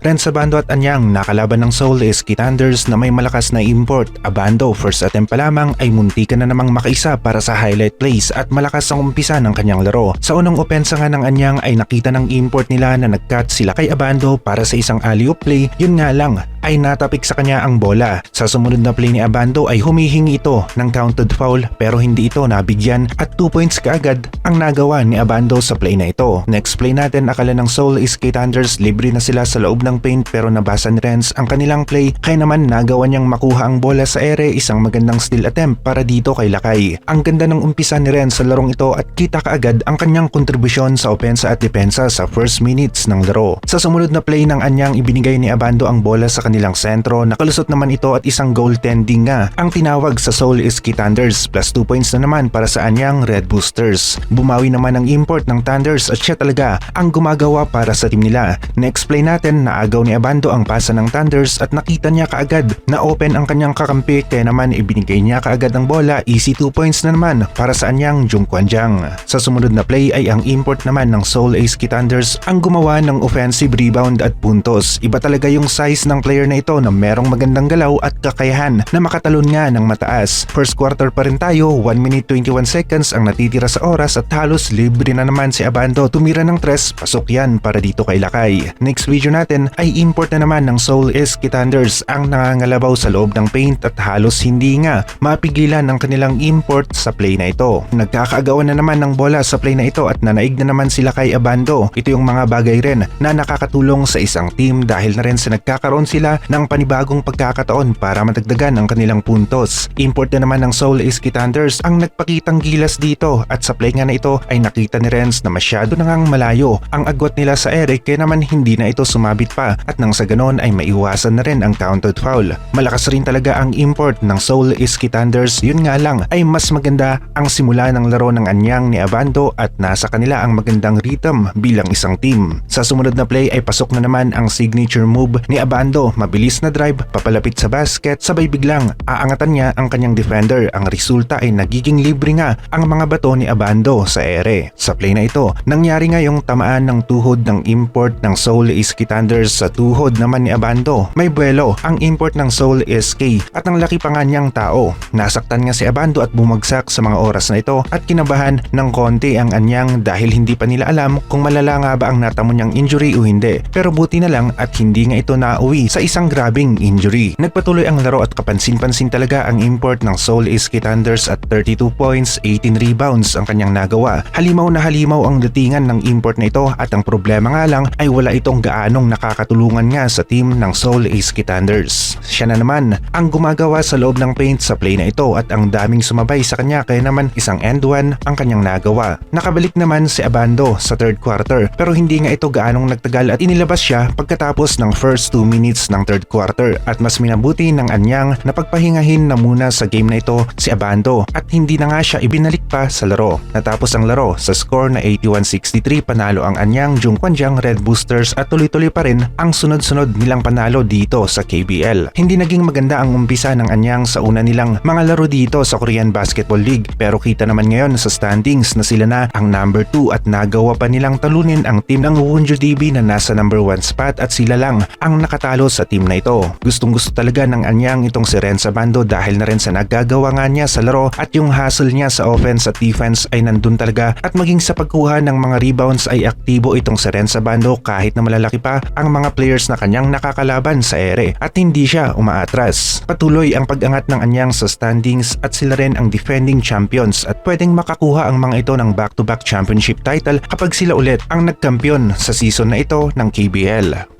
Renz Abando at Anyang nakalaban ng Seoul is Kitanders na may malakas na import. Abando first attempt pa lamang ay munti ka na namang makaisa para sa highlight plays at malakas ang umpisa ng kanyang laro. Sa unang opensa nga ng Anyang ay nakita ng import nila na nag-cut sila kay Abando para sa isang alley-oop play. Yun nga lang ay natapik sa kanya ang bola. Sa sumunod na play ni Abando ay humihingi ito ng counted foul pero hindi ito nabigyan at 2 points kaagad ang nagawa ni Abando sa play na ito. Next play natin akala ng Seoul is Thunders libre na sila sa loob ng paint pero nabasa ni Renz ang kanilang play kaya naman nagawa niyang makuha ang bola sa ere isang magandang steal attempt para dito kay Lakay. Ang ganda ng umpisa ni Renz sa larong ito at kita kaagad ang kanyang kontribusyon sa opensa at depensa sa first minutes ng laro. Sa sumunod na play ng Anyang ibinigay ni Abando ang bola sa kanilang sentro nakalusot naman ito at isang goaltending nga ang tinawag sa Seoul is Thunders plus 2 points na naman para sa Anyang Red Boosters. Bumawi naman ang import ng Thunders at siya talaga ang gumagawa para sa team nila. Next play natin naagaw ni Abando ang pasa ng Thunders at nakita niya kaagad na open ang kanyang kakampi kaya naman ibinigay niya kaagad ang bola easy 2 points na naman para sa Anyang Jungkwanjang. Sa sumunod na play ay ang import naman ng Seoul Ace Thunders ang gumawa ng offensive rebound at puntos. Iba talaga yung size ng player na ito na merong magandang galaw at kakayahan na makatalon nga ng mataas. First quarter pa rin tayo, 1 minute 21 seconds ang natitira sa oras at halos libre na naman si Abando tumira ng tres, pasok yan para dito kay Lakay. Next video natin ay import na naman ng Seoul is Thunders ang nangangalabaw sa loob ng paint at halos hindi nga mapigilan ang kanilang import sa play na ito. Nagkakaagawan na naman ng bola sa play na ito at nanaig na naman sila kay Abando. Ito yung mga bagay rin na nakakatulong sa isang team dahil na rin sa nagkakaroon sila ng panibagong pagkakataon para matagdagan ang kanilang puntos. Import na naman ng Seoul is Thunders ang nagpakitang gilas dito at sa play nga na ito ay nakita ni Renz na masyado na ngang malayo ang agwat nila sa Eric kaya naman hindi na ito sumabit pa at nang sa ganon ay maiwasan na rin ang counted foul. Malakas rin talaga ang import ng Seoul is Thunders yun nga lang ay mas maganda ang simula ng laro ng Anyang ni Abando at nasa kanila ang magandang rhythm bilang isang team. Sa sumunod na play ay pasok na naman ang signature move ni Abando, mabilis na drive, papalapit sa basket, sabay biglang aangatan niya ang kanyang defender. Ang resulta ay nagiging libre nga ang mga bato ni Abando sa ere. Sa play na ito, nangyari nga yung tamaan ng tuhod ng import ng Seoul Iski Thunders sa tuhod naman ni Abando. May buwelo ang import ng Seoul SK at ang laki pa nga niyang tao. Nasaktan nga si Abando at bumagsak sa mga oras na ito at kinabahan ng konti ang anyang dahil hindi pa nila alam kung malala nga ba ang natamo niyang injury o hindi. Pero buti na lang at hindi nga ito nauwi sa isang grabing injury. Nagpatuloy ang laro at kapansin-pansin talaga ang import ng Seoul Iski Thunders at 32 points, 18 rebounds ang kanyang nagawa. Halimaw na halimaw ang datingan ng import na ito at ang problema nga lang ay wala itong gaanong nakakatulungan nga sa team ng Seoul Iski Thunders. Siya na naman ang gumagawa sa loob ng paint sa play na ito at ang daming sumabay sa kanya kaya naman isang end one ang kanyang nagawa. Nakabalik naman si Abando sa third quarter pero hindi nga ito gaanong nagtagal at inilabas siya pagkatapos ng first 2 minutes ng third quarter at mas minabuti ng anyang na pagpahingahin na muna sa game na ito si Abando at hindi na nga siya ibinalik pa sa laro. Natapos ang laro sa score na 81-63 panalo ang anyang Jungkwanjang Red Boosters at tuloy-tuloy pa rin ang sunod-sunod nilang panalo dito sa KBL. Hindi naging maganda ang umpisa ng anyang sa una nilang mga laro dito sa Korean Basketball League pero kita naman ngayon sa standings na sila na ang number 2 at nagawa pa nilang talunin ang team ng Wonju DB na nasa number 1 spot at sila lang ang nakatalo sa team na ito. Gustong gusto talaga ng anyang itong si Renza Bando dahil na rin sa naggagawa nga niya sa laro at yung hustle niya sa offense at defense ay nandun talaga at maging sa pagkuha ng mga rebounds ay aktibo itong si Renza Bando kahit na malalaki pa ang mga players na kanyang nakakalaban sa ere at hindi siya umaatras. Patuloy ang pag-angat ng anyang sa standings at sila rin ang defending champions at pwedeng makakuha ang mga ito ng back-to-back championship title kapag sila ulit ang nagkampiyon sa season na ito ng KBL.